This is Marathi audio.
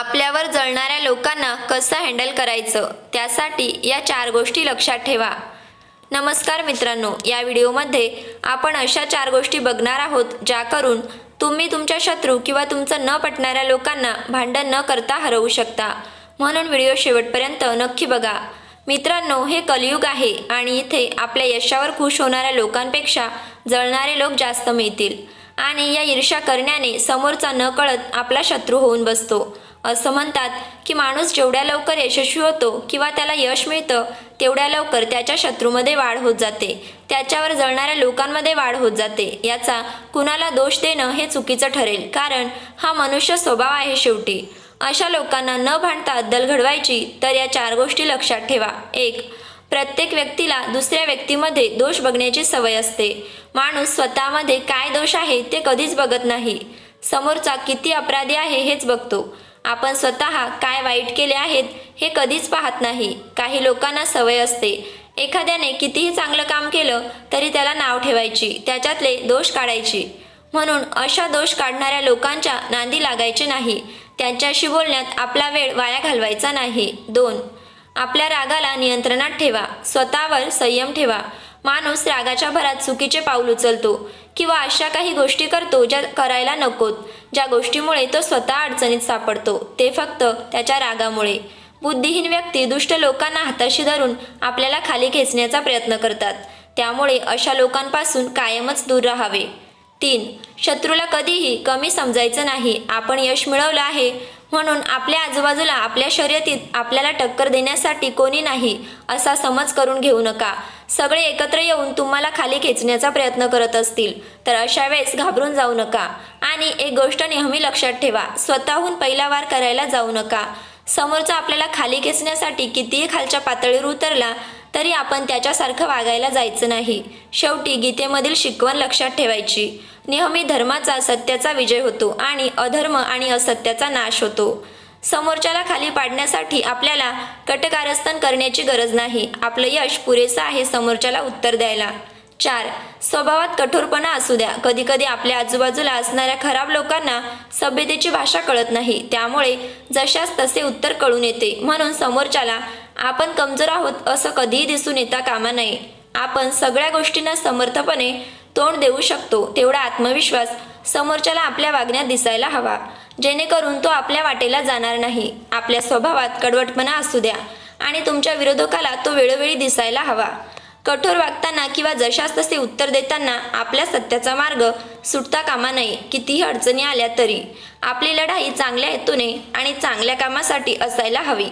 आपल्यावर जळणाऱ्या लोकांना कसं हँडल करायचं? त्यासाठी या चार गोष्टी लक्षात ठेवा. नमस्कार मित्रांनो या व्हिडिओमध्ये आपण अशा चार गोष्टी बघणार आहोत ज्या करून तुम्ही तुमच्या शत्रू किंवा तुमचं न पटणाऱ्या लोकांना भांडण न करता हरवू शकता. म्हणून व्हिडिओ शेवटपर्यंत नक्की बघा. मित्रांनो हे कलियुग आहे आणि इथे आपल्या यशावर खुश होणाऱ्या लोकांपेक्षा जळणारे लोक जास्त मिळतील. आणि या ईर्ष्या करण्याने समोरचा न कळत आपला शत्रू होऊन बसतो. असं म्हणतात की माणूस जेवढ्या लवकर यशस्वी होतो किंवा त्याला यश मिळतं तेवढ्या लवकर त्याच्या शत्रूमध्ये वाढ होत जाते. त्याच्यावर जळणाऱ्या लोकांमध्ये वाढ होत जाते. याचा कुणाला दोष देणं हे चुकीचं ठरेल कारण हा मनुष्य स्वभाव आहे शेवटी. अशा लोकांना न भांडता अद्दल घडवायची तर या चार गोष्टी लक्षात ठेवा. एक प्रत्येक व्यक्तीला दुसऱ्या व्यक्तीमध्ये दोष बघण्याची सवय असते. माणूस स्वतःमध्ये काय दोष आहे ते कधीच बघत नाही. समोरचा किती अपराधी आहे हेच बघतो. आपण स्वतः काय वाईट केले आहेत हे कधीच पाहत नाही. काही लोकांना सवय असते. एखाद्याने कितीही चांगलं काम केलं तरी त्याला नाव ठेवायची त्याच्यातले दोष काढायची. म्हणून अशा दोष काढणाऱ्या लोकांच्या नांदी लागायचे नाही. त्यांच्याशी बोलण्यात आपला वेळ वाया घालवायचा नाही. दोन आपल्या रागाला नियंत्रणात ठेवा. स्वतःवर संयम ठेवा. माणूस रागाच्या भरात चुकीचे पाऊल उचलतो किंवा अशा काही गोष्टी करतो ज्या करायला नकोत. ज्या गोष्टीमुळे तो स्वतः अडचणीत सापडतो ते फक्त त्याच्या रागामुळे. बुद्धिहीन व्यक्ती दुष्ट लोकांना हाताशी धरून आपल्याला खाली खेचण्याचा प्रयत्न करतात. त्यामुळे अशा लोकांपासून कायमच दूर राहावे. तीन शत्रूला कधीही कमी समजायचं नाही. आपण यश मिळवलं आहे म्हणून आपल्या आजूबाजूला आपल्या शर्यतीत आपल्याला टक्कर देण्यासाठी कोणी नाही असा समज करून घेऊ नका. सगळे एकत्र येऊन तुम्हाला खाली खेचण्याचा प्रयत्न करत असतील. तर अशा वेळेस घाबरून जाऊ नका. आणि एक गोष्ट नेहमी लक्षात ठेवा. स्वतःहून पहिला वार करायला जाऊ नका. समोरचा आपल्याला खाली खेचण्यासाठी कितीही खालच्या पातळीवर उतरला तरी आपण त्याच्यासारखं वागायला जायचं नाही. शेवटी गीतेमधील शिकवण लक्षात ठेवायची. नेहमी धर्माचा सत्याचा विजय होतो आणि अधर्म आणि असत्याचा नाश होतो. समोरच्याला खाली पाडण्यासाठी आपल्याला कटकारस्थान करण्याची गरज नाही. आपलं यश पुरेसं आहे समोरच्याला उत्तर द्यायला. चार स्वभावात कठोरपणा असू द्या. कधीकधी आपल्या आजूबाजूला असणाऱ्या खराब लोकांना सभ्यतेची भाषा कळत नाही. त्यामुळे जशास तसे उत्तर कळून येते. म्हणून समोरच्याला आपण कमजोर आहोत असं कधीही दिसून येता कामा नये. आपण सगळ्या गोष्टींना समर्थपणे तोंड देऊ शकतो. तेवढा आत्मविश्वास समोरच्याला आपल्या वागण्यात दिसायला हवा. जेणेकरून तो आपल्या वाटेला जाणार नाही. आपल्या स्वभावात कडवटपणा असू द्या आणि तुमच्या विरोधकाला तो वेळोवेळी दिसायला हवा. कठोर वागताना किंवा जशास तसे उत्तर देताना आपल्या सत्याचा मार्ग सुटता कामा नये कितीही अडचणी आल्या तरी. आपली लढाई चांगल्या हेतूने आणि चांगल्या कामासाठी असायला हवी.